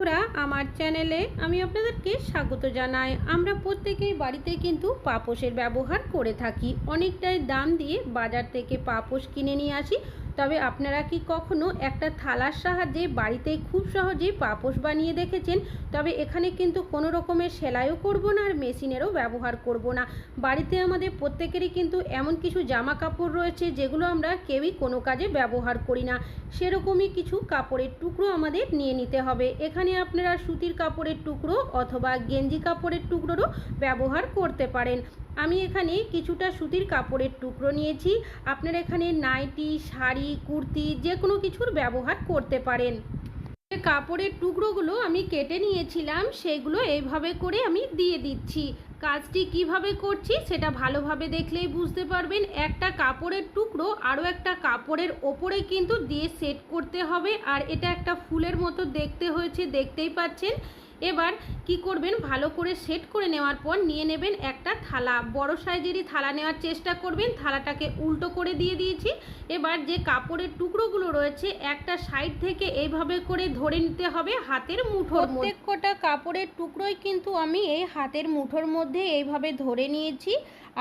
বন্ধুরা, আমার চ্যানেলে আমি আপনাদেরকে স্বাগত জানাই। আমরা প্রত্যেকেই বাড়িতে কিন্তু পাপোশের ব্যবহার করে থাকি। অনেকটাই দাম দিয়ে বাজার থেকে পাপোশ কিনে নিয়ে আসি। তবে আপনারা কি কখনো একটা থালার সাহায্যে বাড়িতে খুব সহজেই পাপোশ বানিয়ে দেখেছেন? তবে এখানে কিন্তু কোনো রকমের সেলাইও করব না আর মেশিনেরও ব্যবহার করব না। বাড়িতে আমাদের প্রত্যেকেরই কিন্তু এমন কিছু জামা কাপড় রয়েছে যেগুলো আমরা কেউই কোনো কাজে ব্যবহার করি না। সেরকমই কিছু কাপড়ের টুকরো আমাদের নিয়ে নিতে হবে। এখানে আপনারা সুতির কাপড়ের টুকরো অথবা গেঞ্জি কাপড়ের টুকরোরও ব্যবহার করতে পারেন। আমি এখানে কিছুটা সুতির কাপড়ের টুকরো নিয়েছি। আপনারা এখানে নাইটি, শাড়ি, কুর্তি যে কোনো কিছুর ব্যবহার করতে পারেন। যে কাপড়ের টুকরোগুলো আমি কেটে নিয়েছিলাম, সেগুলো এইভাবে করে আমি দিয়ে দিচ্ছি। কাজটি কীভাবে করছি সেটা ভালোভাবে দেখলেই বুঝতে পারবেন। একটা কাপড়ের টুকরো আরও একটা কাপড়ের ওপরে কিন্তু দিয়ে সেট করতে হবে। আর এটা একটা ফুলের মতো দেখতে হয়েছে, দেখতেই পাচ্ছেন। এবার কি করবেন? ভালো করে সেট করে নেওয়ার পর নিয়ে নেবেন একটা থালা। বড় সাইজেরই থালা নেওয়ার চেষ্টা করবেন। থালাটাকে উল্টো করে দিয়ে দিয়েছি। এবার যে কাপড়ের টুকরোগুলো রয়েছে, একটা সাইড থেকে এইভাবে করে ধরে নিতে হবে হাতের মুঠোর প্রত্যেক কটা কাপড়ের টুকরোই কিন্তু আমি এই হাতের মুঠোর মধ্যে এইভাবে ধরে নিয়েছি।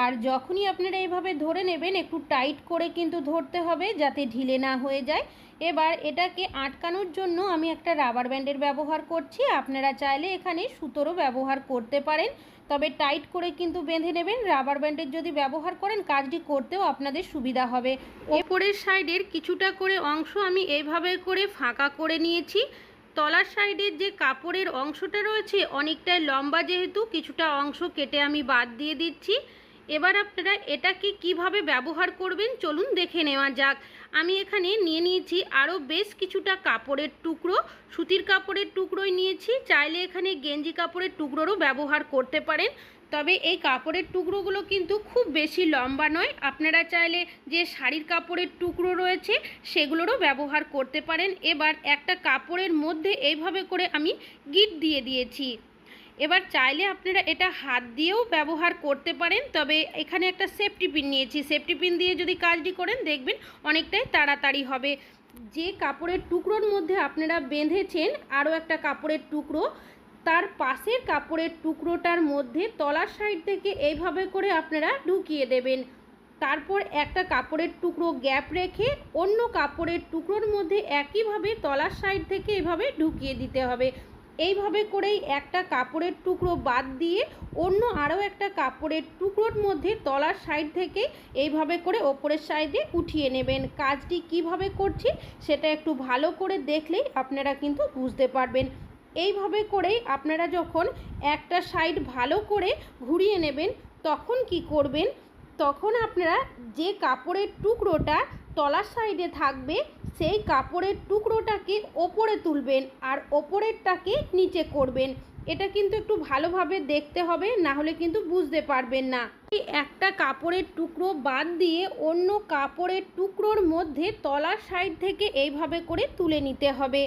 আর যখনই আপনারা এইভাবে ধরে নেবেন, একটু টাইট করে কিন্তু ধরতে হবে যাতে ঢিলে না হয়ে যায়। এবার এটাকে আটকানোর জন্য আমি একটা রাবার ব্যান্ডের ব্যবহার করছি। আপনারা চাইলে এখানে সুতোরও ব্যবহার করতে পারেন। তবে টাইট করে কিন্তু বেঁধে নেবেন। রাবার ব্যান্ডের যদি ব্যবহার করেন, কাজটি করতেও আপনাদের সুবিধা হবে। ওপরের সাইডের কিছুটা করে অংশ আমি এইভাবে করে ফাঁকা করে নিয়েছি। তলার সাইডের যে কাপড়ের অংশটা রয়েছে, অনেকটাই লম্বা যেহেতু, কিছুটা অংশ কেটে আমি বাদ দিয়ে দিচ্ছি। এবার আপনারা এটাকে কীভাবে ব্যবহার করবেন চলুন দেখে নেওয়া যাক। আমি এখানে নিয়ে নিয়েছি আরও বেশ কিছুটা কাপড়ের টুকরো। সুতির কাপড়ের টুকরোই নিয়েছি। চাইলে এখানে গেঞ্জি কাপড়ের টুকরোরও ব্যবহার করতে পারেন। তবে এই কাপড়ের টুকরোগুলো কিন্তু খুব বেশি লম্বা নয়। আপনারা চাইলে যে শাড়ির কাপড়ের টুকরো রয়েছে, সেগুলোরও ব্যবহার করতে পারেন। এবার একটা কাপড়ের মধ্যে এইভাবে করে আমি গিট দিয়ে দিয়েছি। এবার চাইলে আপনারা এটা হাত দিয়েও ব্যবহার করতে পারেন, তবে এখানে একটা সেফটি পিন নিয়েছি। সেফটি পিন দিয়ে যদি কাজটি করেন, দেখবেন অনেকটাই তাড়াতাড়ি হবে। যে কাপড়ের টুকরোর মধ্যে আপনারা বেঁধেছেন, আরও একটা কাপড়ের টুকরো, তার পাশের কাপড়ের টুকরোটার মধ্যে তলার সাইড থেকে এইভাবে করে আপনারা ঢুকিয়ে দেবেন। তারপর একটা কাপড়ের টুকরো গ্যাপ রেখে অন্য কাপড়ের টুকরোর মধ্যে একইভাবে তলার সাইড থেকে এভাবে ঢুকিয়ে দিতে হবে। এইভাবে করেই একটা কাপড়ের টুকরো বাদ দিয়ে অন্য আরও একটা কাপড়ের টুকরোর মধ্যে তলার সাইড থেকে এইভাবে করে ওপরের সাইডে উঠিয়ে নেবেন। কাজটি কীভাবে করছি সেটা একটু ভালো করে দেখলেই আপনারা কিন্তু বুঝতে পারবেন। এইভাবে করেই আপনারা যখন একটা সাইড ভালো করে ঘুরিয়ে নেবেন, তখন কি করবেন? তখন আপনারা যে কাপড়ের টুকরোটা তলার সাইডে থাকবে, সেই কাপড়ের টুকরোটাকে ওপরে তুলবেন আর ওপরেরটাকে নিচে করবেন। এটা কিন্তু একটু ভালোভাবে দেখতে হবে, না হলে কিন্তু বুঝতে পারবেন না। একটা কাপড়ের টুকরো বাদ দিয়ে অন্য কাপড়ের টুকরোর মধ্যে তলার সাইড থেকে এইভাবে করে তুলে নিতে হবে।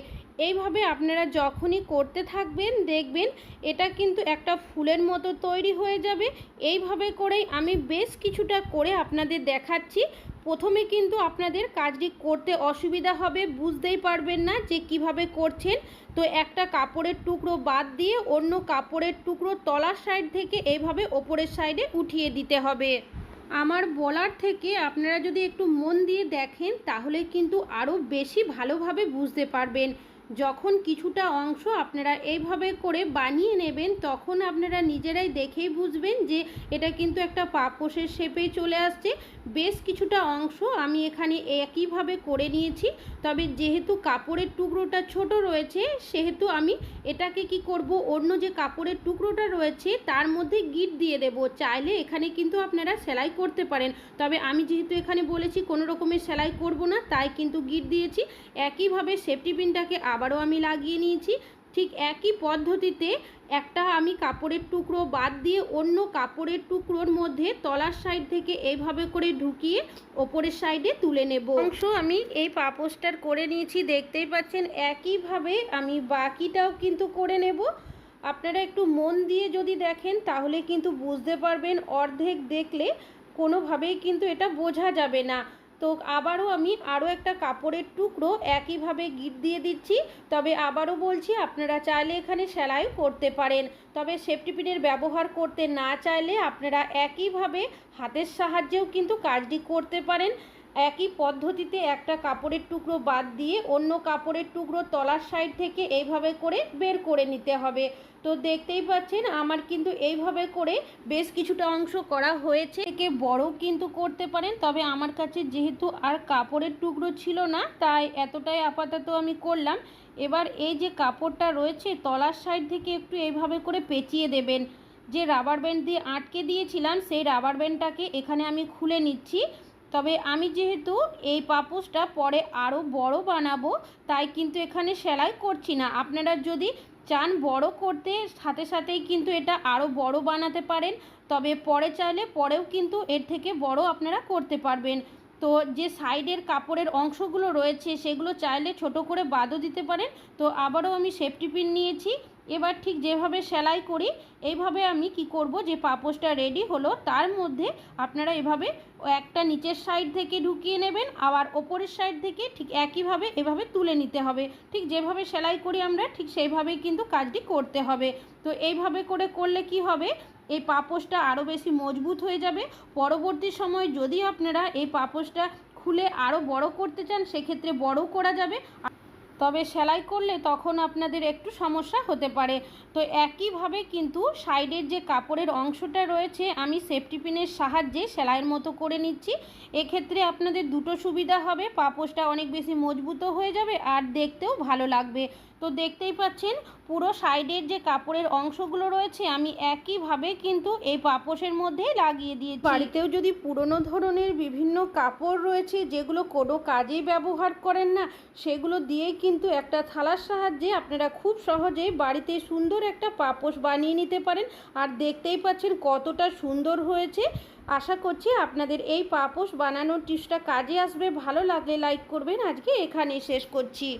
এইভাবে আপনারা যখনই করতে থাকবেন, দেখবেন এটা কিন্তু একটা ফুলের মতো তৈরি হয়ে যাবে। এইভাবে করেই আমি বেশ কিছুটা করে আপনাদের দেখাচ্ছি। প্রথমে কিন্তু আপনাদের কাজটি করতে অসুবিধা হবে, বুঝতেই পারবেন না যে কীভাবে করছেন। তো একটা কাপড়ের টুকরো বাদ দিয়ে অন্য কাপড়ের টুকরো তলার সাইড থেকে এইভাবে ওপরের সাইডে উঠিয়ে দিতে হবে। আমার বলার থেকে আপনারা যদি একটু মন দিয়ে দেখেন, তাহলে কিন্তু আরও বেশি ভালোভাবে বুঝতে পারবেন। যখন কিছুটা অংশ আপনারা এইভাবে করে বানিয়ে নেবেন, তখন আপনারা নিজেরাই দেখেই বুঝবেন যে এটা কিন্তু একটা পাপোশের শেপেই চলে আসছে। বেশ কিছুটা অংশ আমি এখানে একইভাবে করে নিয়েছি। তবে যেহেতু কাপড়ের টুকরোটা ছোট রয়েছে, সেহেতু আমি এটাকে কি করব, অন্য যে কাপড়ের টুকরোটা রয়েছে, তার মধ্যে গিট দিয়ে দেব। চাইলে এখানে কিন্তু আপনারা সেলাই করতে পারেন। তবে আমি যেহেতু এখানে বলেছি কোনো রকমের সেলাই করব না, তাই কিন্তু গিট দিয়েছি। একইভাবে সেফটি পিনটাকে আবারও আমি লাগিয়ে নিয়েছি। ঠিক একই পদ্ধতিতে একটা আমি কাপড়ের টুকরো বাদ দিয়ে অন্য কাপড়ের টুকরোর মধ্যে তলার সাইড থেকে এইভাবে করে ঢুকিয়ে ওপরের সাইডে তুলে নেব। অংশ আমি এই পাপোসটার করে নিয়েছি, দেখতেই পাচ্ছেন একইভাবে আমি বাকিটাও কিন্তু করে নেব। আপনারা একটু মন দিয়ে যদি দেখেন তাহলে কিন্তু বুঝতে পারবেন, অর্ধেক দেখলে কোনোভাবেই কিন্তু এটা বোঝা যাবে না। তো আবারও আমি আরও একটা কাপড়ের টুকরো একইভাবে গিট দিয়ে দিচ্ছি। তবে আবারও বলছি, আপনারা চাইলে এখানে সেলাইও করতে পারেন। তবে সেফটি পিনের ব্যবহার করতে না চাইলে আপনারা একইভাবে হাতের সাহায্যেও কিন্তু কাজটি করতে পারেন। একই পদ্ধতিতে একটা কাপড়ের টুকরো বাদ দিয়ে অন্য কাপড়ের টুকরো তলার সাইড থেকে এইভাবে করে বের করে নিতে হবে। তো দেখতেই পাচ্ছেন, আমার কিন্তু এইভাবে করে বেশ কিছুটা অংশ করা হয়েছে। একে বড়ও কিন্তু করতে পারেন, তবে আমার কাছে যেহেতু আর কাপড়ের টুকরো ছিল না, তাই এতটাই আপাতত আমি করলাম। এবার এই যে কাপড়টা রয়েছে, তলার সাইড থেকে একটু এইভাবে করে পেঁচিয়ে দেবেন। যে রাবার ব্যান্ড দিয়ে আটকে দিয়েছিলাম, সেই রাবার ব্যান্ডটাকে এখানে আমি খুলে নিচ্ছি। তবে আমি যেহেতু এই পাপোশটা পরে আরও বড় বানাবো, তাই কিন্তু এখানে সেলাই করছি না। আপনারা যদি চান বড় করতে, সাথে সাথেই কিন্তু এটা আরও বড় বানাতে পারেন। তবে পরে চাইলে পরেও কিন্তু এর থেকে বড় আপনারা করতে পারবেন। তো যে সাইডের কাপড়ের অংশগুলো রয়েছে, সেগুলো চাইলে ছোট করে বাদও দিতে পারেন। তো আবারও আমি সেফটি পিন নিয়েছি। এবার ঠিক যেভাবে সেলাই করি, এইভাবে আমি কি করব যে পাপোশটা রেডি হলো, তার মধ্যে আপনারা এভাবে একটা নিচের সাইড থেকে ঢুকিয়ে নেবেন, আবার ওপরের সাইড থেকে ঠিক একইভাবে এভাবে তুলে নিতে হবে। ঠিক যেভাবে সেলাই করি আমরা, ঠিক সেইভাবেই কিন্তু কাজটি করতে হবে। তো এইভাবে করে করলে কি হবে? এই পাপোশটা আরও বেশি মজবুত হয়ে যাবে। পরবর্তী সময় যদি আপনারা এই পাপোশটা খুলে আরও বড় করতে চান, সেক্ষেত্রে বড়ও করা যাবে। তবে সেলাই করলে তখন আপনাদের একটু সমস্যা হতে পারে। তো একইভাবে কিন্তু সাইডের যে কাপড়ের অংশটা রয়েছে, আমি সেফটি পিনের সাহায্যে সেলাইয়ের মতো করে নিচ্ছি। এক্ষেত্রে আপনাদের দুটো সুবিধা হবে পাপোশটা অনেক বেশি মজবুত হয়ে যাবে আর দেখতেও ভালো লাগবে। তো দেখতেই পাচ্ছেন, পুরো সাইডের যে কাপড়ের অংশগুলো রয়েছে, আমি একইভাবে কিন্তু এই পাপোশের মধ্যেই লাগিয়ে দিয়েছি। বাড়িতেও যদি পুরনো ধরনের বিভিন্ন কাপড় রয়েছে, যেগুলো কোনো কাজেই ব্যবহার করেন না, সেগুলো দিয়েই কিন্তু একটা থালার সাহায্যে আপনারা খুব সহজেই বাড়িতে সুন্দর একটা পাপোশ বানিয়ে নিতে পারেন। আর দেখতেই পাচ্ছেন কতটা সুন্দর হয়েছে। আশা করছি আপনাদের এই পাপোশ বানানোর টিপসটা কাজে আসবে। ভালো লাগলে লাইক করবেন। আজকে এখানেই শেষ করছি।